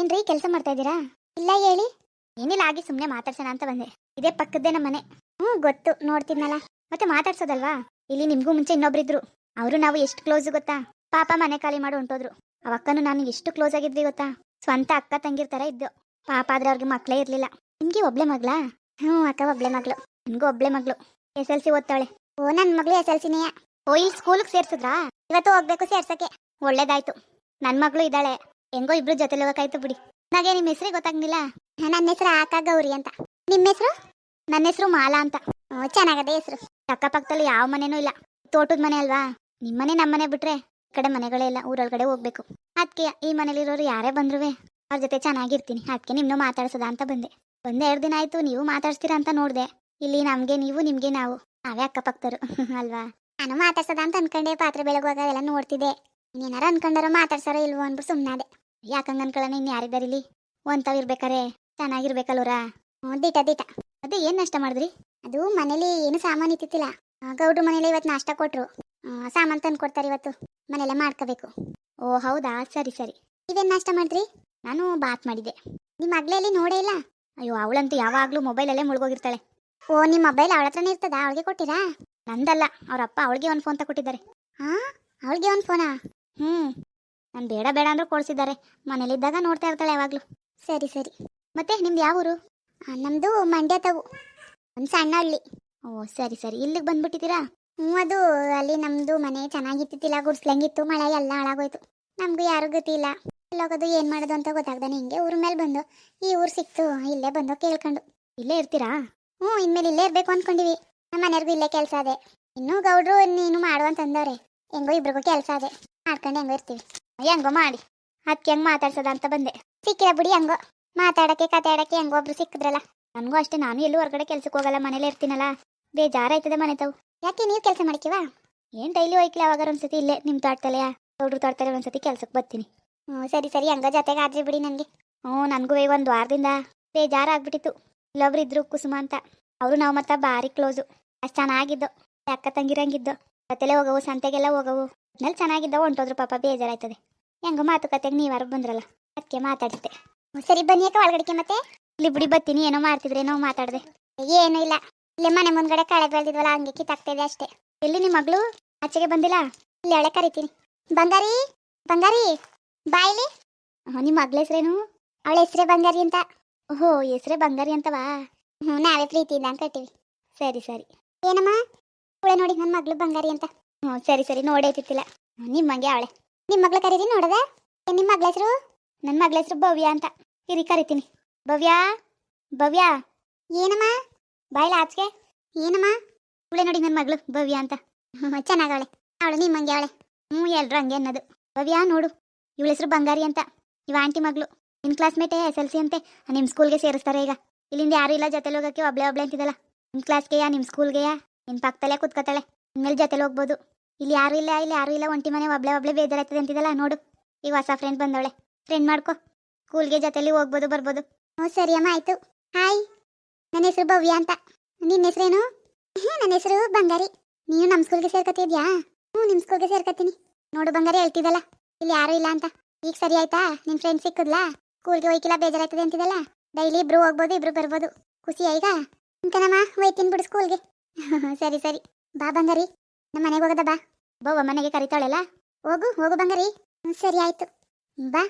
ಏನ್ರಿ ಕೆಲಸ ಮಾಡ್ತಾ ಇದ್ದೀರಾ? ಇಲ್ಲ ಹೇಳಿ. ಏನಿಲ್ಲ, ಆಗಿ ಸುಮ್ನೆ ಮಾತಾಡ್ಸೋಣ ಅಂತ ಬಂದೆ. ಇದೇ ಪಕ್ಕದ್ದೇ ನಮ್ಮ ಮನೆ. ಹ್ಞೂ ಗೊತ್ತು. ನೋಡ್ತಿದ್ನಲ್ಲ. ಮತ್ತೆ ಮಾತಾಡ್ಸೋದಲ್ವಾ? ಇಲ್ಲಿ ನಿಮ್ಗೂ ಮುಂಚೆ ಇನ್ನೊಬ್ರಿದ್ರು. ಅವರು ನಾವು ಎಷ್ಟು ಕ್ಲೋಸ್ ಗೊತ್ತಾ? ಪಾಪ ಮನೆ ಖಾಲಿ ಮಾಡಿ ಹೊಂಟೋದ್ರು. ಅವ ಅಕ್ಕನು ನಾನು ಎಷ್ಟು ಕ್ಲೋಸ್ ಆಗಿದ್ವಿ ಗೊತ್ತಾ? ಸ್ವಂತ ಅಕ್ಕ ತಂಗಿರ್ ತರ ಇದ್ದು. ಪಾಪ ಆದ್ರೆ ಅವ್ರಿಗೆ ಮಕ್ಕಳೇ ಇರ್ಲಿಲ್ಲ. ನಿಮ್ಗೆ ಒಬ್ಳೆ ಮಗ್ಳ? ಹ್ಞೂ ಅಕ್ಕ ಒಬ್ಳೆ ಮಗ್ಳು. ನಿನ್ಗೂ ಒಬ್ಳೆ ಮಗ್ಳು. ಎಸ್ ಎಲ್ ಸಿ ಓದ್ತಾಳೆ. ಓ ನನ್ನ ಮಗ್ಳು ಎಸ್ ಎಲ್ ಸಿನೇ ಓ, ಇಲ್ಲಿ ಸ್ಕೂಲ್ಗೆ ಸೇರ್ಸಿದ್ರಾ? ಇವತ್ತು ಹೋಗ್ಬೇಕು ಸೇರ್ಸಕ್ಕೆ. ಒಳ್ಳೇದಾಯ್ತು. ನನ್ನ ಮಗ್ಳು ಇದ್ದಾಳೆ. ಹೆಂಗೋ ಇಬ್ರು ಜೊತೆಲಿ ಹೋಗಕ್ಕಾಯ್ತು ಬಿಡಿ. ನನಗೆ ನಿಮ್ಮ ಹೆಸರೇ ಗೊತ್ತಾಗ್ಲಿಲ್ಲ. ನನ್ನ ಹೆಸರು ಆಕ ಗೌರಿ ಅಂತ. ನಿಮ್ಮ ಹೆಸರು? ನನ್ನ ಹೆಸರು ಮಾಲಾ ಅಂತ. ಚೆನ್ನಾಗದೆ ಹೆಸರು. ಅಕ್ಕಪಕ್ಕದಲ್ಲಿ ಯಾವ ಮನೆನೂ ಇಲ್ಲ. ತೋಟದ ಮನೆ ಅಲ್ವಾ? ನಿಮ್ಮನೆ ನಮ್ಮನೆ ಬಿಟ್ರೆ ಈ ಕಡೆ ಮನೆಗಳೇ ಇಲ್ಲ. ಊರೊಳಗಡೆ ಹೋಗ್ಬೇಕು. ಅದಕ್ಕೆ ಈ ಮನೇಲಿರೋರು ಯಾರೇ ಬಂದ್ರುವೆ? ಅವ್ರ ಜೊತೆ ಚೆನ್ನಾಗಿರ್ತೀನಿ. ಅದಕ್ಕೆ ನಿಮ್ಮನ್ನು ಮಾತಾಡ್ಸದ ಅಂತ ಬಂದೆ. ಒಂದ್ ಎರಡು ದಿನ ಆಯ್ತು ನೀವು ಮಾತಾಡ್ಸ್ತೀರಾ ಅಂತ ನೋಡ್ದೆ. ಇಲ್ಲಿ ನಮ್ಗೆ ನೀವು, ನಿಮ್ಗೆ ನಾವು. ನಾವೇ ಅಕ್ಕಪಕ್ಕದರು ಅಲ್ವಾ? ನಾನು ಮಾತಾಡ್ಸದ ಅಂತ ಅನ್ಕೊಂಡೆ. ಪಾತ್ರೆ ಬೆಳಗುವಾಗ ಎಲ್ಲ ನೋಡ್ತಿದ್ದೆ. ಇನ್ನೇನಾರ ಅನ್ಕೊಂಡಾರ ಮಾತಾಡ್ಸಾರೋ ಇಲ್ವೋ ಅಂದ್ಬಿಟ್ಟು ಸುಮ್ಮನಾದೆ ಯಾಕಂಗ ಅನ್ಕೊಳ್ಳೋಣ ಇನ್ನು ಇರ್ಬೇಕಾರೆ ಚೆನ್ನಾಗಿರ್ಬೇಕಲ್ವರ ಹ್ಞೂ ದಿಟ ದಿಟ. ಅದೇ ಏನು ನಾಷ್ಟ ಮಾಡಿದ್ರಿ? ಅದು ಮನೇಲಿ ಏನು ಸಾಮಾನು ಇತ್ತಿಲ್ಲ ಗೌಡ್ರು ಮನೇಲಿ ಇವತ್ತು ನಾಷ್ಟ ಕೊಟ್ರು. ಸಾಮಾನು ತಂದು ಕೊಡ್ತಾರೆ ಇವತ್ತು. ಮನೆಯಲ್ಲೇ ಮಾಡ್ಕೋಬೇಕು. ಓ, ಹೌದಾ? ಸರಿ ಸರಿ. ನೀವೇನು ನಾಷ್ಟ ಮಾಡಿದ್ರಿ? ನಾನು ಬಾತ್ ಮಾಡಿದ್ದೆ. ನಿಮ್ಮ ಮಗ್ಳಲ್ಲಿ ನೋಡೇ ಇಲ್ಲ? ಅಯ್ಯೋ, ಅವಳಂತೂ ಯಾವಾಗಲೂ ಮೊಬೈಲಲ್ಲೇ ಮುಳುಗೋಗಿರ್ತಾಳೆ. ಓ ನಿಮ್ಮ ಮೊಬೈಲ್ ಅವಳ ಹತ್ರನೇ ಇರ್ತದ? ಅವಳಿಗೆ ಕೊಟ್ಟಿರಾ? ನಂದಲ್ಲ. ಅವ್ರ ಅಪ್ಪ ಅವಳಿಗೆ ಒಂದು ಫೋನ್ ತಗೊಟ್ಟಿದ್ದಾರೆ ಹಾಂ ಅವಳಿಗೆ ಒಂದು ಫೋನಾ ಹ್ಞೂ ನಾನು ಬೇಡ ಬೇಡ ಅಂದ್ರೆ ಕೊಡ್ಸಿದ್ದಾರೆ. ಮನೇಲಿದ್ದಾಗ ನೋಡ್ತಾ ಇರ್ತಾಳೆ ಯಾವಾಗಲೂ. ಸರಿ ಸರಿ. ಮತ್ತೆ ನಿಮ್ದು ಯಾವ ಊರು? ನಮ್ಮದು ನಮ್ದು ಮಂಡ್ಯ ತಾವು. ಒಂದು ಸಣ್ಣ ಹಳ್ಳಿ. ಓ ಸರಿ ಸರಿ. ಇಲ್ಲಿಗೆ ಬಂದ್ಬಿಟ್ಟಿದ್ದೀರಾ? ಹ್ಞೂ ಅದು ಅಲ್ಲಿ ನಮ್ದು ಮನೆ ಚೆನ್ನಾಗಿತ್ತಿಲ್ಲ ಗುಡ್ಸ್ಲಂಗಿತ್ತು ಮಳೆ ಎಲ್ಲ ಹಾಳಾಗೋಯ್ತು. ನಮಗೂ ಯಾರು ಗತಿ ಇಲ್ಲ. ಎಲ್ಲೋಗೋದು ಏನು ಮಾಡೋದು ಅಂತ ಗೊತ್ತಾಗ್ದಾನೆ ಹಿಂಗೆ ಊರ ಮೇಲೆ ಬಂದು. ಈ ಊರು ಸಿಕ್ತು ಇಲ್ಲೇ ಬಂದು ಕೇಳ್ಕೊಂಡು. ಇಲ್ಲೇ ಇರ್ತೀರಾ? ಹ್ಞೂ ಇನ್ಮೇಲೆ ಇಲ್ಲೇ ಇರಬೇಕು ಅಂದ್ಕೊಂಡಿವಿ ನಮ್ಮ ಮನೆಯವ್ರಿಗೂ ಇಲ್ಲೇ ಕೆಲಸ ಅದೇ ಇನ್ನೂ ಗೌಡ್ರು ನೀನು ಮಾಡು ಅಂತಂದವ್ರೆ. ಹೆಂಗೋ ಇಬ್ರಿಗೂ ಕೆಲಸ ಅದೇ ಮಾಡ್ಕೊಂಡು ಹೆಂಗೋ ಇರ್ತೀವಿ. ಹೆಂಗೋ ಮಾಡಿ. ಅದಕ್ಕೆ ಹೆಂಗ್ ಮಾತಾಡ್ಸೋದ ಅಂತ ಬಂದೆ. ಸಿಕ್ಕಿದ ಬಿಡಿ ಹೆಂಗೋ. ಮಾತಾಡಕ್ಕೆ ಕತೆ ಆಡಕ್ಕೆ ಹೆಂಗೋ ಒಬ್ರು ಸಿಕ್ಕಿದ್ರಲ್ಲ. ನನಗೂ ಅಷ್ಟೇ, ನಾನು ಎಲ್ಲೂ ಹೊರಗಡೆ ಕೆಲ್ಸಕ್ಕೆ ಹೋಗಲ್ಲ, ಮನೇಲೇ ಇರ್ತೀನಲ್ಲ. ಬೇಜಾರಾಯ್ತದೆ ಮನೆ ತಾವು. ಯಾಕೆ ನೀವು ಕೆಲಸ ಮಾಡ್ತೀವ ಏನ್ ಡೈಲಿ ಹೋಯ್ಕಿಲ್ಲ ಅವಾಗ ಒಂದ್ಸತಿ ಇಲ್ಲೇ, ನಿಮ್ ತೋಟದಲ್ಲೇ ದೊಡ್ಡ ತೋಟದಲ್ಲಿ ಒಂದ್ಸತಿ ಕೆಲ್ಸಕ್ಕೆ ಬರ್ತೀನಿ. ಹ್ಞೂ, ಸರಿ ಸರಿ, ಹಂಗ ಜೊತೆಗೆ ಆದ್ರಿ ಬಿಡಿ ನನಗೆ ಹ್ಞೂ, ನನಗೂ ಒಂದು ವಾರದಿಂದ ಬೇಜಾರಾಗ್ಬಿಟ್ಟಿತ್ತು. ಇಲ್ಲೊಬ್ರು ಇದ್ರು ಕುಸುಮ ಅಂತ. ಅವರು ನಾವು ಮತ್ತೆ ಭಾರಿ ಕ್ಲೋಸು. ಅಷ್ಟು ಚೆನ್ನಾಗಿದ್ದು ಅಕ್ಕ ತಂಗಿರಂಗಿದ್ದು ಜೊತೆಲೆ ಹೋಗವು, ಸಂತೆಗೆಲ್ಲ ಹೋಗವು. ಒಟ್ನಲ್ಲಿ ಚೆನ್ನಾಗಿದ್ದವು ಹೊಂಟೋದ್ರು ಪಾಪ, ಬೇಜಾರಾಯ್ತದೆ. ಹೆಂಗೋ ಮಾತುಕತೆಗೆ ನೀವಾರು ಬಂದ್ರಲ್ಲ ಅದಕ್ಕೆ ಮಾತಾಡ್ತೆ. ಸರಿ ಬನ್ನಿ ಯಾಕೆ ಒಳಗಡೆಗೆ ಮತ್ತೆ. ಇಲ್ಲಿ ಬಿಡಿ ಬತ್ತೀನಿ ಏನೋ ಮಾಡ್ತಿದ್ರೇನೋ ಮಾತಾಡ್ದೆ. ಏನೂ ಇಲ್ಲ. ಇಲ್ಲೇ ಮನೆ ಮುಂದ್ಗಡೆ ಕಳೆ ಬೆಳೆದಿದ್ವಲ್ಲ, ಹಂಗೆ ಕಿತ್ತಾಗ್ತಾ ಇದೆ ಅಷ್ಟೇ. ಎಲ್ಲಿ ನಿಮ್ಮ ಮಗಳು? ಆಚೆಗೆ ಬಂದಿಲ್ಲ? ಇಲ್ಲಿ ಎಳೆ ಕರಿತೀನಿ. ಬಂಗಾರಿ ಬಂಗಾರಿ ಬಾಯಿಲಿ ನಿಮ್ಮ ಮಗಳ ಹೆಸ್ರೇನು? ಅವಳ ಹೆಸ್ರೇ ಬಂಗಾರಿ ಅಂತ. ಓಹೋ, ಹೆಸ್ರೇ ಬಂಗಾರಿ ಅಂತವಾ? ಹ್ಞೂ ನಾವೇ ಪ್ರೀತಿಯಿಂದ ಅಂತ ಕಟ್ಟಿವಿ. ಸರಿ ಸರಿ. ಏನಮ್ಮ? ಕೂಳೆ ನೋಡಿ ನನ್ನ ಮಗಳು ಬಂಗಾರಿ ಅಂತ. ಹ್ಞೂ ಸರಿ ಸರಿ ನೋಡೇತಿತ್ತಿಲ್ಲ ನಿಮ್ಮಂಗೆ ಅವಳೆ. ನಿಮ್ಮ ಮಗಳ ಕರೀರಿ ನೋಡದ? ನಿಮ್ಮ ಮಗಳ ಹೆಸರು? ನನ್ನ ಮಗಳ ಹೆಸರು ಭವ್ಯ ಅಂತ. ಇರಿ, ಕರಿತೀನಿ. ಭವ್ಯ? ಭವ್ಯ? ಏನಮ್ಮ? ಬಾಯ್ಲ ಆಚೆಗೆ. ಏನಮ್ಮ? ಇವಳೆ ನೋಡಿ ನನ್ನ ಮಗಳು, ಭವ್ಯ ಅಂತ. ಚೆನ್ನಾಗವಳೆ. ಅವಳು ನಿಮ್ಮಂಗೆ ಅವಳೆ. ಹ್ಞೂ ಎಲ್ರು ಹಂಗೆ ಅನ್ನೋದು. ಭವ್ಯ, ನೋಡು. ಇವಳ ಹೆಸರು ಬಂಗಾರಿ ಅಂತ. ಇವ ಆಂಟಿ ಮಗಳು. ನಿನ್ನ ಕ್ಲಾಸ್ಮೇಟೇ ಎಸ್ ಎಲ್ ಸಿ ಅಂತೆ. ನಿಮ್ಮ ಸ್ಕೂಲ್ಗೆ ಸೇರಿಸ್ತಾರೆ ಈಗ. ಇಲ್ಲಿಂದ ಯಾರು ಇಲ್ಲ ಜೊತೆಲಿ ಹೋಗಕ್ಕೆ ಒಬ್ಳೆ ಒಬ್ಳೆ ಅಂತಿದ್ದಲ್ಲ. ನಿಮ್ಮ ಕ್ಲಾಸ್ಗೆಯಾ ನಿಮ್ಮ ಸ್ಕೂಲ್ಗೆಯಾ ನಿನ್ನ ಪಕ್ಕದಲ್ಲೇ ಕೂತ್ಕೊತಾಳೆ. ಇನ್ಮೇಲೆ ಜೊತೆಲಿ ಹೋಗ್ಬೋದು. ಇಲ್ಲಿ ಯಾರು ಇಲ್ಲ, ಇಲ್ಲಿ ಯಾರು ಇಲ್ಲ. ಒಂಟಿ ಮನೆ ಒಬ್ಳೆ ಒಬ್ಳೆ ಬೇಜಾರಾಗ್ತದೆ ಅಂತಿದಲ್ಲ ನೋಡು. ಈಗ ಹೊಸ ಫ್ರೆಂಡ್ ಬಂದವಳೆ. ಫ್ರೆಂಡ್ ಮಾಡ್ಕೊ. ಸ್ಕೂಲ್ಗೆ ಜೊತೆಲಿ ಹೋಗ್ಬೋದು, ಬರ್ಬೋದು. ಹ್ಞೂ, ಸರಿ ಅಮ್ಮ, ಆಯ್ತು. ಹಾಯ್ ನನ್ನ ಹೆಸರು ಭವ್ಯ ಅಂತ. ನಿನ್ನ ಹೆಸರೇನು? ನನ್ನ ಹೆಸರು ಬಂಗಾರಿ. ನೀನು ನಮ್ಮ ಸ್ಕೂಲ್ಗೆ ಸೇರ್ಕೊತಿದ್ಯಾ ಹ್ಞೂ ನಿಮ್ಮ ಸ್ಕೂಲ್ಗೆ ಸೇರ್ಕೊತೀನಿ ನೋಡು, ಬಂಗಾರಿ ಹೇಳ್ತಿದ್ದಲ್ಲ. ಇಲ್ಲಿ ಯಾರು ಇಲ್ಲ ಅಂತ. ಈಗ ಸರಿ ಆಯ್ತಾ? ನಿನ್ನ ಫ್ರೆಂಡ್ ಸಿಕ್ಕದ್ಲಾ? ಸ್ಕೂಲ್ಗೆ ಹೋಯ್ಕಿಲ್ಲ, ಬೇಜಾರಾಗ್ತದೆ ಅಂತಿದ್ದಲ್ಲ. ಡೈಲಿ ಇಬ್ರು ಹೋಗ್ಬೋದು, ಇಬ್ರು ಬರ್ಬೋದು. ಖುಷಿ ಆಯ್ತಾ? ಇಂಕನಮ್ಮ ಹೋಯ್ತೀನಿ ಬಿಡು ಸ್ಕೂಲ್ಗೆ ಸರಿ ಸರಿ. ಬಾ ಬಂಗಾರಿ. ನಮ್ಮ ಮನೆಗೆ ಹೋಗದ ಬಾ. ಬವ್ವ ಮನೆಗೆ ಕರಿತಾಳೆಲ್ಲ. ಹೋಗು ಹೋಗು ಬಂಗಾರಿ. ಸರಿ ಆಯ್ತು. ಬಾ.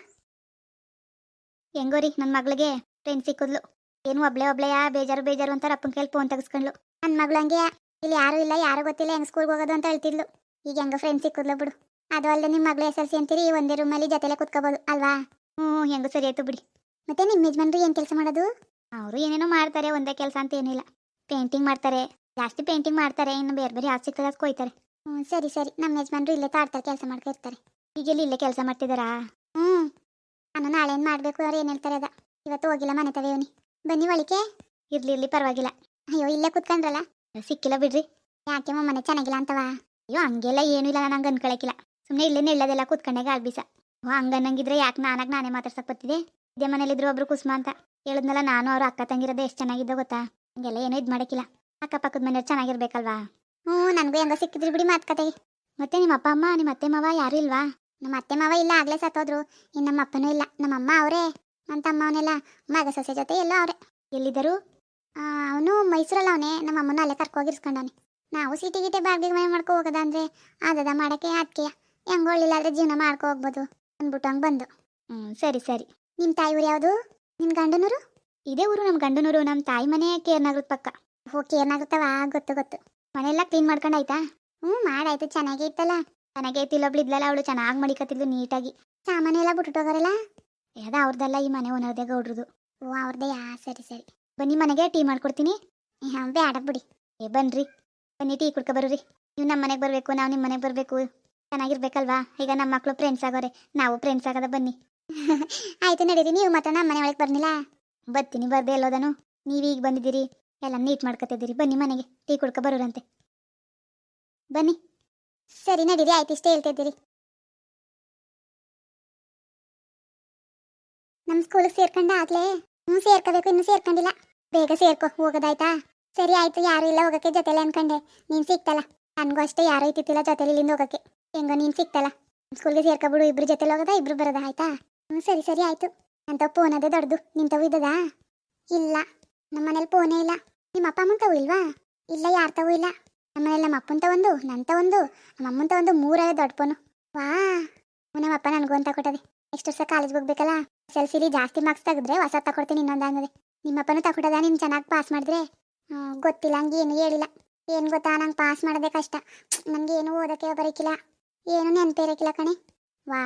ಹೆಂಗೋರಿ ನನ್ನ ಮಗಳಿಗೆ ಟ್ರೈನ್ ಸಿಕ್ಕಿದ್ಲು. ಏನು ಒಬ್ಳೆ ಒಬ್ಳೆಯ, ಬೇಜಾರು ಬೇಜಾರು ಅಂತ ಅಪ್ಪನ ಕೈಲಿ ಫೋನ್ ತೆಗೆಸ್ಕೊಂಡ್ಲು ನನ್ನ ಮಗಳು ಹಂಗೆ, ಇಲ್ಲಿ ಯಾರು ಇಲ್ಲ, ಯಾರು ಗೊತ್ತಿಲ್ಲ, ಹೆಂಗ್ ಸ್ಕೂಲ್ಗೆ ಹೋಗೋದು ಅಂತ ಹೇಳ್ತಿದ್ಲು. ಈಗ ಹೆಂಗ ಫ್ರೆಂಡ್ ಸಿಕ್ಕಿದ್ಲು ಬಿಡು. ಅದು ಅಲ್ಲದೆ ನಿಮ್ಮ ಮಗಳು ಎಸ್ ಎಲ್ ಸಿ ಅಂತೀರಿ, ಒಂದೇ ರೂಮಲ್ಲಿ ಜೊತೆಲೆ ಕುತ್ಕೋಬೋದು, ಅಲ್ವಾ? ಹ್ಞೂ ಹೆಂಗು ಸರಿ ಆಯ್ತು ಬಿಡಿ. ಮತ್ತೆ ನಿಮ್ಮ ಯಜಮಾನ್ರು ಏನು ಕೆಲಸ ಮಾಡೋದು? ಅವರು ಏನೇನೋ ಮಾಡ್ತಾರೆ, ಒಂದೇ ಕೆಲಸ ಅಂತ ಏನಿಲ್ಲ. ಪೇಂಟಿಂಗ್ ಮಾಡ್ತಾರೆ ಜಾಸ್ತಿ ಪೇಂಟಿಂಗ್ ಮಾಡ್ತಾರೆ, ಇನ್ನು ಬೇರೆ ಬೇರೆ ಯಾವ್ದು ಸಿಗ್ತದೆ ಅದು ಕೊಯ್ತಾರೆ. ಹ್ಞೂ ಸರಿ ಸರಿ. ನಮ್ಮ ಯಜಮಾನ್ರು ಇಲ್ಲೇ ತಾಡ್ತಾರೆ, ಕೆಲಸ ಮಾಡ್ತಾ ಇರ್ತಾರೆ. ಈಗೆಲ್ಲಿ ಇಲ್ಲೇ ಕೆಲಸ ಮಾಡ್ತಿದ್ದಾರಾ ಹ್ಞೂ ನಾನು ನಾಳೆ ಏನು ಮಾಡಬೇಕು ಅವ್ರು ಏನು ಹೇಳ್ತಾರೆ ಅದ. ಇವತ್ತು ಹೋಗಿಲ್ಲ ಮನೆ ತವೇವನಿ ಬನ್ನಿ ಒಳಿಕೆ ಇರ್ಲಿ ಇರ್ಲಿ, ಪರವಾಗಿಲ್ಲ. ಅಯ್ಯೋ, ಇಲ್ಲೇ ಕೂತ್ಕೊಂಡ್ರಲ್ಲ? ಸಿಕ್ಕಿಲ್ಲ ಬಿಡ್ರಿ. ಯಾಕೆ ಮನೆ ಚೆನ್ನಾಗಿಲ್ಲ ಅಂತವಾ? ಅಯ್ಯೋ, ಹಂಗೆಲ್ಲ ಏನೂ ಇಲ್ಲ ನಂಗೆ ಅನ್ಕೊಳಕಿಲ್ಲ. ಸುಮ್ಮನೆ ಇಲ್ಲೇ ನಿಲ್ಲದೆಲ್ಲ ಕುತ್ಕೊಂಡೆ ಗಾಳಿ ಬೀಸ. ಓ ಹಂಗನ್ನಂಗಿದ್ರೆ ಯಾಕೆ ನಾನಾಗ ನಾನೇ ಮಾತಾಡ್ಸಕ್ ಬರ್ತಿದ್ದೆ? ಇದೇ ಮನೇಲಿದ್ರು ಒಬ್ರು ಕುಸ್ಮಾ ಅಂತ. ಹೇಳಿದ್ನಲ್ಲ, ನಾನು ಅವ್ರ ಅಕ್ಕ ತಂಗಿರೋದು ಎಷ್ಟು ಚೆನ್ನಾಗಿದ್ದ ಗೊತ್ತಾ? ಹಂಗೆಲ್ಲ ಏನೂ ಇದು ಮಾಡಕ್ಕಿಲ್ಲ ಅಕ್ಕಪಕ್ಕದ ಮನೆಯವ್ರು ಚೆನ್ನಾಗಿರ್ಬೇಕಲ್ವಾ? ಹ್ಞೂ, ನನಗೂ ಹೆಂಗ ಸಿಕ್ಕಿದ್ರಿ ಬಿಡಿ ಮಾತುಕತೆ ಮತ್ತೆ ನಿಮ್ಮ ಅಪ್ಪ ಅಮ್ಮ, ನಿಮ್ಮ ಅತ್ತೆ ಮಾವ ಯಾರು ಇಲ್ವಾ? ನಮ್ಮ ಅತ್ತೆ ಮಾವ ಇಲ್ಲ, ಆಗಲೇ ಸತ್ತೋದ್ರು. ಇನ್ನು ನಮ್ಮ ಅಪ್ಪನೂ ಇಲ್ಲ, ನಮ್ಮ ಅಮ್ಮ ಅವರೇ. ನನ್ನ ತಮ್ಮ ಅವನೆಲ್ಲ ಮಗ ಸೊಸೆ ಜೊತೆ ಎಲ್ಲ ಅವ್ರೆ. ಎಲ್ಲಿದ್ದರು? ಅವನು ಮೈಸೂರಲ್ಲಿ ಅವನೇ. ನಮ್ಮ ಅಮ್ಮನ ಅಲ್ಲೇ ಕರ್ಕೋಗಿರ್ಸ್ಕೊಂಡವನೆ. ನಾವು ಸಿಟಿ ಗಿಟಿ ಬಾಡಿಗೆ ಮನೆ ಮಾಡ್ಕೊ ಹೋಗೋದ ಅಂದ್ರೆ, ಆದದ ಮಾಡಕ್ಕೆ ಅದಕ್ಕೆ ಹೆಂಗ್ ಒಳ್ಳಿಲ್ಲ ಆದ್ರೆ ಜೀವನ ಮಾಡ್ಕೊ ಹೋಗ್ಬೋದು. ಅಂದ್ಬಿಟ್ಟು ಹಂಗೆ ಬಂದು. ಹ್ಞೂ, ಸರಿ ಸರಿ. ನಿಮ್ಮ ತಾಯಿ ಊರು ಯಾವುದು? ನಿಮ್ಮ ಗಂಡನೂರು? ಇದೇ ಊರು ನಮ್ಮ ಗಂಡನೂರು. ನಮ್ಮ ತಾಯಿ ಮನೆ ಕೇರ್ನಗರದ ಪಕ್ಕ. ಓ ಏನಾಗುತ್ತವ? ಗೊತ್ತು ಗೊತ್ತು. ಮನೆಯೆಲ್ಲ ಕ್ಲೀನ್ ಮಾಡ್ಕೊಂಡಾಯ್ತಾ? ಹ್ಞೂ ಮಾಡಾಯ್ತು. ಚೆನ್ನಾಗೇ ಇತ್ತಲ್ಲ. ಚೆನ್ನಾಗೇ ಇತ್ತು. ಇಲ್ಲೊಬ್ಳು ಇದ್ಲಲ್ಲ ಅವಳು. ಚೆನ್ನಾಗಿ ಮಡಿಕತ್ತಿದ್ಲು ನೀಟಾಗಿ. ಸಾಮಾನೆಲ್ಲ ಬಿಟ್ಟುಟೋಗಾರಲ್ಲ ಯಾವ್ದು ಅವ್ರದ್ದಲ್ಲ ಈ ಮನೆ ಓನರ್ದೇ ಗೌಡ್ರದು. ಓ ಅವ್ರದ್ದೇ ಯಾ ಸರಿ ಸರಿ. ಬನ್ನಿ ಮನೆಗೆ ಟೀ ಮಾಡ್ಕೊಡ್ತೀನಿ. ಹಾಂ ಬೇಡ ಬಿಡಿ. ಏ, ಬನ್ರಿ. ಬನ್ನಿ ಟೀ ಕುಡ್ಕೊ ಬರ್ರಿ. ನೀವು ನಮ್ಮ ಮನೆಗೆ ಬರಬೇಕು, ನಾವು ನಿಮ್ಮ ಮನೆಗೆ ಬರಬೇಕು. ಚೆನ್ನಾಗಿರ್ಬೇಕಲ್ವಾ? ಈಗ ನಮ್ಮ ಮಕ್ಕಳು ಫ್ರೆಂಡ್ಸ್ ಆಗೋರೆ. ನಾವು ಫ್ರೆಂಡ್ಸ್ ಆಗದ ಬನ್ನಿ. ಆಯ್ತು ನಡೀರಿ. ನೀವು ಮತ್ತೆ ನಮ್ಮ ಮನೆ ಒಳಗೆ ಬರ್ನಿಲ್ಲ ಬರ್ತೀನಿ. ಬರ್ದೆ ಎಲ್ಲೋದನು. ನೀವೀಗ ಬಂದಿದ್ದೀರಿ. ಎಲ್ಲ ನೀಟ್ ಮಾಡ್ಕೊತಿದ್ದೀರಿ. ಬನ್ನಿ ಮನೆಗೆ. ಟೀ ಕುಡ್ಕೊ ಬರೋರಂತೆ. ಬನ್ನಿ. ಸರಿ, ನಡೀರಿ. ಆಯ್ತು, ಇಷ್ಟೇ ಹೇಳ್ತಿದ್ದೀರಿ ನಮ್ಮ ಸ್ಕೂಲಿಗೆ ಸೇರ್ಕೊಂಡ ಆಗ್ಲೇ? ಹ್ಞೂ ಸೇರ್ಕೋಬೇಕು. ಇನ್ನೂ ಸೇರ್ಕೊಂಡಿಲ್ಲ. ಬೇಗ ಸೇರ್ಕೊ. ಹೋಗೋದಾಯ್ತಾ? ಸರಿ, ಆಯ್ತು. ಯಾರು ಇಲ್ಲ ಹೋಗಕ್ಕೆ ಜೊತೆಲಿ ಅನ್ಕೊಂಡೆ. ನೀನು ಸಿಕ್ತಲ್ಲ? ನನಗೂ ಅಷ್ಟೇ ಯಾರು ಇತ್ತಿಲ್ಲ ಜೊತೆಲಿ ಇಲ್ಲಿಂದ ಹೋಗಕ್ಕೆ ಹೆಂಗೋ ನೀನು ಸಿಕ್ತಲ್ಲ? ಸ್ಕೂಲ್ಗೆ ಸೇರ್ಕೊಬಿಡು. ಇಬ್ರು ಜೊತೆಲಿ ಹೋಗೋದಾ? ಇಬ್ರು ಬರೋದಾ? ಆಯ್ತಾ? ಹ್ಞೂ ಸರಿ ಸರಿ, ಆಯ್ತು. ಅಂತ ಫೋನ್ ಅದೇ ದೊಡ್ಡದು. ನಿಂತವು ಇದ್ದದಾ? ಇಲ್ಲ. ನಮ್ಮ ಮನೇಲಿ ಫೋನೇ ಇಲ್ಲ. ನಿಮ್ಮ ಅಪ್ಪ ಅಮ್ಮನ ತವು ಇಲ್ವಾ ಇಲ್ಲ ಯಾರ ತವು ಇಲ್ಲ ನಮ್ಮ ಮನೇಲಿ ನಮ್ಮ ಅಪ್ಪನ ಒಂದು ನನ್ನ ಒಂದು ನಮ್ಮ ಅಮ್ಮನ ಒಂದು ಮೂರೇ ದೊಡ್ಡ ಫೋನು ವಾ ನಮ್ಮ ಅಪ್ಪ ನನಗೂ ಅಂತ ಕೊಟ್ಟದೆ ನೆಕ್ಸ್ಟ್ ವರ್ಷ ಕಾಲೇಜ್ಗೆ ಹೋಗ್ಬೇಕಲ್ಲ? ಎಸ್ ಜಾಸ್ತಿ ಮಾರ್ಕ್ಸ್ ತೆಗೆದ್ರೆ ಹೊಸ ತಗೊಡ್ತೀನಿ ಇನ್ನೊಂದು ಅನ್ನೋದೆ ನಿಮ್ಮಪ್ಪನೂ ತಗೊಟ್ಟದ ನೀನು ಚೆನ್ನಾಗಿ ಪಾಸ್ ಮಾಡಿದ್ರೆ? ಗೊತ್ತಿಲ್ಲ, ಹಂಗೆ ಏನು ಹೇಳಿಲ್ಲ. ಏನು ಗೊತ್ತಾ, ನಂಗೆ ಪಾಸ್ ಮಾಡೋದೇ ಕಷ್ಟ. ನನಗೆ ಏನು ಓದೋಕ್ಕೆ ಬರೋಕ್ಕಿಲ್ಲ ಏನು ನೆನಪಿರೋಕ್ಕಿಲ್ಲ ಕಣೆ. ವಾ,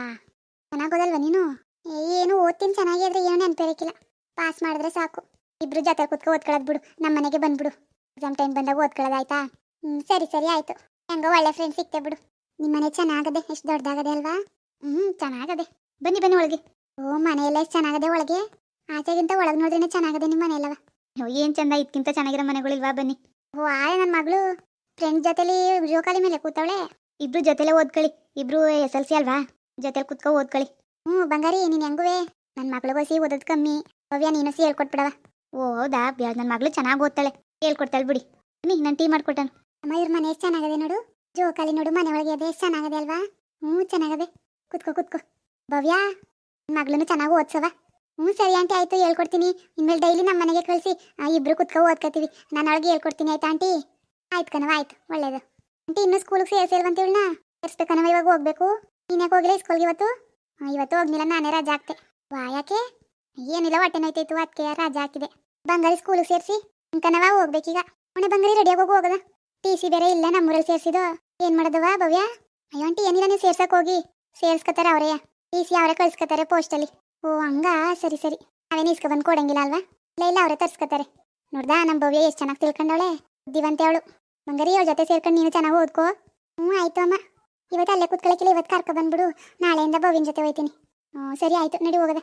ಚೆನ್ನಾಗಿ ಓದಲ್ವಾ ನೀನು? ಏನು ಓದ್ತೀನಿ ಚೆನ್ನಾಗಿ ಆದ್ರೆ ಏನು ನೆನಪಿರೋಕ್ಕಿಲ್ಲ ಪಾಸ್ ಮಾಡಿದ್ರೆ ಸಾಕು. ಇಬ್ರು ಜೊತೆ ಕುತ್ಕೊ ಓದ್ಕೊಳ್ಳೋದು ಬಿಡು. ನಮ್ಮ ಮನೆಗೆ ಬಂದ್ಬಿಡು. ಎಕ್ಸಾಮ್ ಟೈಮ್ ಬಂದಾಗ ಓದ್ಕೊಳ್ಳೋದು ಆಯ್ತಾ? ಹ್ಞೂ ಸರಿ ಸರಿ, ಆಯಿತು. ಹೆಂಗೋ ಒಳ್ಳೆ ಫ್ರೆಂಡ್ಸ್ ಸಿಕ್ತೆ ಬಿಡು. ನಿಮ್ಮ ಮನೆ ಚೆನ್ನಾಗದೆ, ಎಷ್ಟು ದೊಡ್ಡದಾಗದೆ ಅಲ್ವಾ? ಹ್ಞೂ ಚೆನ್ನಾಗದೆ. ಬನ್ನಿ ಬನ್ನಿ ಒಳಗೆ. ಓ, ಮನೆಯೆಲ್ಲ ಎಷ್ಟು ಚೆನ್ನಾಗದೆ ಒಳಗೆ? ಆಚೆಗಿಂತ ಒಳಗೆ ನೋಡಿದ್ರೆ ಚೆನ್ನಾಗದೆ ನಿಮ್ಮ ಮನೆಯಲ್ಲವ ಅಯ್ಯೋ, ಏನು ಚಂದ ಇದಕ್ಕಿಂತ ಚೆನ್ನಾಗಿರೋ ಮನೆಗಳಿಲ್ವಾ ಬನ್ನಿ. ಓ, ಆಳೆ ನನ್ನ ಮಗಳು. ಫ್ರೆಂಡ್ ಜೊತೆಲಿ ಜೋಕಾಲಿ ಕಾಲಿ ಮೇಲೆ ಕೂತವಳೆ. ಇಬ್ರು ಜೊತೆಲೆ ಓದ್ಕೊಳ್ಳಿ. ಇಬ್ರು ಎಸ್ ಎಲ್ ಸಿ ಅಲ್ವಾ? ಜೊತೆಲಿ ಕುತ್ಕೊ ಓದ್ಕೊಳ್ಳಿ. ಹ್ಞೂ ಬಂಗಾರಿ, ನೀನು ಹೆಂಗುವೆ? ನನ್ನ ಮಗಳಿಗೋಸಿ ಓದೋದು ಕಮ್ಮಿ. ಭವ್ಯ, ನೀನು ಸಿ ಹೇಳ್ಕೊಟ್ಬಿಡವ ಹೌದಾ? ಬ್ಯಾ ನನ್ನ ಮಗಳು ಚೆನ್ನಾಗಿ ಓದ್ತಾಳೆ. ಹೇಳ್ಕೊಡ್ತಾಳೆ ಬಿಡಿ. ಬನ್ನಿ, ನಾನು ಟೀ ಮಾಡ್ಕೊಟ್ಟನು ಅಮ್ಮ, ಇವ್ರ ಮನೆ ಎಷ್ಟು ಚೆನ್ನಾಗದೆ ನೋಡು? ಜೋಕಾಲಿ ನೋಡು, ಮನೆ ಒಳಗೆ ಅದೇ ಎಷ್ಟು ಚೆನ್ನಾಗದೆ ಅಲ್ವಾ? ಹ್ಞೂ, ಚೆನ್ನಾಗದೆ. ಕುತ್ಕೋ ಕುತ್ಕೋ. ಭವ್ಯ ಮಗಳನ್ನು ಚೆನ್ನಾಗಿ ಓದ್ಸವ ಹ್ಞೂ, ಸರಿ ಆಂಟಿ, ಆಯಿತು, ಹೇಳ್ಕೊಡ್ತೀನಿ. ಇನ್ಮೇಲೆ ಡೈಲಿ ನಮ್ಮ ಮನೆಗೆ ಕಳಿಸಿ. ಇಬ್ರು ಕುತ್ಕೊ ಓದ್ಕೋತೀವಿ ನಾನು ಅವಳಿಗೆ ಹೇಳ್ಕೊಡ್ತೀನಿ, ಆಯ್ತಾ ಆಂಟಿ? ಆಯ್ತು ಕಣವ ಆಯ್ತು, ಒಳ್ಳೇದು. ಆಂಟಿ, ಇನ್ನೂ ಸ್ಕೂಲಿಗೆ ಸೇರಿಸಿಲ್ವಂತ ಇವಳನ್ನ ಸೇರಿಸ್ಬೇಕನವ ಇವಾಗ ಹೋಗ್ಬೇಕು. ನೀನು ಯಾಕೆ ಹೋಗಿಲ್ಲ ಸ್ಕೂಲ್ಗೆ ಇವತ್ತು? ಇವತ್ತು ಹೋಗ್ಲಿಲ್ಲ, ನಾನೇ ರಜಾ ಹಾಕ್ತೆ. ವಾ, ಯಾಕೆ? ಏನಿಲ್ಲ, ಹೊಟ್ಟೆ ನೋಯ್ತಾಯ್ತು, ಅದಕ್ಕೆ ರಜಾ ಹಾಕಿದೆ. ಬಂಗಾರಿ ಸ್ಕೂಲಿಗೆ ಸೇರಿಸಿ ಕಣವ ಹೋಗ್ಬೇಕೀಗ. ಅವನೇ ಬಂಗಾರಿ ರೆಡಿಯಾಗಿ ಹೋಗಿ ಹೋಗದ. ಟಿ ಸಿ ಬೇರೆ ಇಲ್ಲ ನಮ್ಮೂರಲ್ಲಿ ಸೇರಿಸಿದ್ದು ಏನು ಮಾಡೋದವ ಭವ್ಯ? ಅಯ್ಯೋ ಆಂಟಿ ಏನಿಲ್ಲ ನೀವು ಸೇರ್ಸಕ್ ಹೋಗಿ. ಸೇರ್ಸ್ಕೊತಾರೆ ಅವರೇ. ಟಿ ಸಿ ಅವರೇ ಕಳ್ಸ್ಕೊತಾರೆ ಪೋಸ್ಟಲ್ಲಿ ಓ, ಹಂಗ? ಸರಿ ಸರಿ. ನಾವೇನು ಇಸ್ಕೊ ಬಂದು ಕೊಡಂಗಿಲ್ಲ ಅಲ್ವಾ? ಇಲ್ಲ ಇಲ್ಲ, ಅವರೇ ತರ್ಸ್ಕೊತಾರೆ. ನೋಡ್ದಾ ನಮ್ಮ ಭವ್ಯ ಎಷ್ಟು ಚೆನ್ನಾಗಿ ತಿಳ್ಕೊಂಡವಳೆ. ಬುದ್ಧಿವಂತೆ ಅವಳು. ಬಂಗಾರಿ ಅವಳ ಜೊತೆ ಸೇರ್ಕೊಂಡು ನೀನು ಚೆನ್ನಾಗಿ ಓದ್ಕೋ. ಹ್ಞೂ ಆಯ್ತು ಅಮ್ಮ. ಇವತ್ತು ಅಲ್ಲೇ ಕೂತ್ಕೊಳ್ಳೋಕ್ಕಿಲ್ಲ ಇವತ್ತು ಕರ್ಕೊ ಬಂದ್ಬಿಡು. ನಾಳೆಯಿಂದ ಭವ್ಯನ ಜೊತೆ ಹೋಯ್ತೀನಿ. ಹ್ಞೂ ಸರಿ, ಆಯ್ತು. ನಡಿ ಹೋಗದ.